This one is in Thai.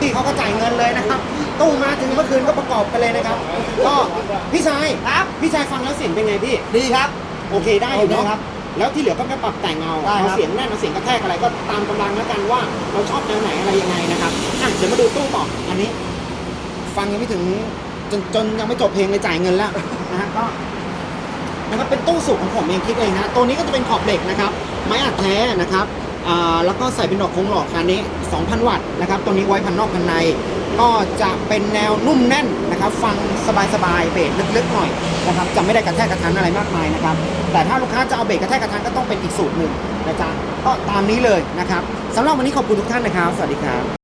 พี่เขาจ่ายเงินเลยนะครับ ตู้มาถึงเมื่อคืนก็ประกอบกัเลยนะครับ ก็พี่ชายครับ พี่ชายฟังแล้วสียเป็นไงพี่ ดีครับ โอเคได้อยู่นโครับแล้วที่เหลือก็ไปปรับแต่งเอาเอาเสียงแน่นเอาเสียงกระแทกอะไรก็ตามกำลังแล้วกันว่าเราชอบแนวไหนอะไรยังไงนะครับเดี๋ยวมาดูตู้ต่ออันนี้ ฟังยังไม่ถึงจนจนยังไม่จบเพลงเลยจ่ายเงินแล้วนะฮะก็ นะครับเป็นตู้สูบของผมเองคิดเองนะตัวนี้ก็จะเป็นขอบเหล็กนะครับไม้อัดแท้นะครับอ่าแล้วก็ใส่เป็นดอกคงหลอกคันนี้ 2,000 วัตต์นะครับตัวนี้ไว้พันนอกพันใน ก็จะเป็นแนวนุ่มแน่นนะครับ ฟังสบายๆเบสลึกๆหน่อยนะครับจะไม่ได้กระแทกกระทันอะไรมากมายนะครับ แต่ถ้าลูกค้าจะเอาเบสกระแทกกระทันก็ต้องเป็นอีกสูตรหนึ่งนะจ๊ะก็ตามนี้เลยนะครับสำหรับวันนี้ขอบคุณทุกท่านนะครับ สวัสดีครับ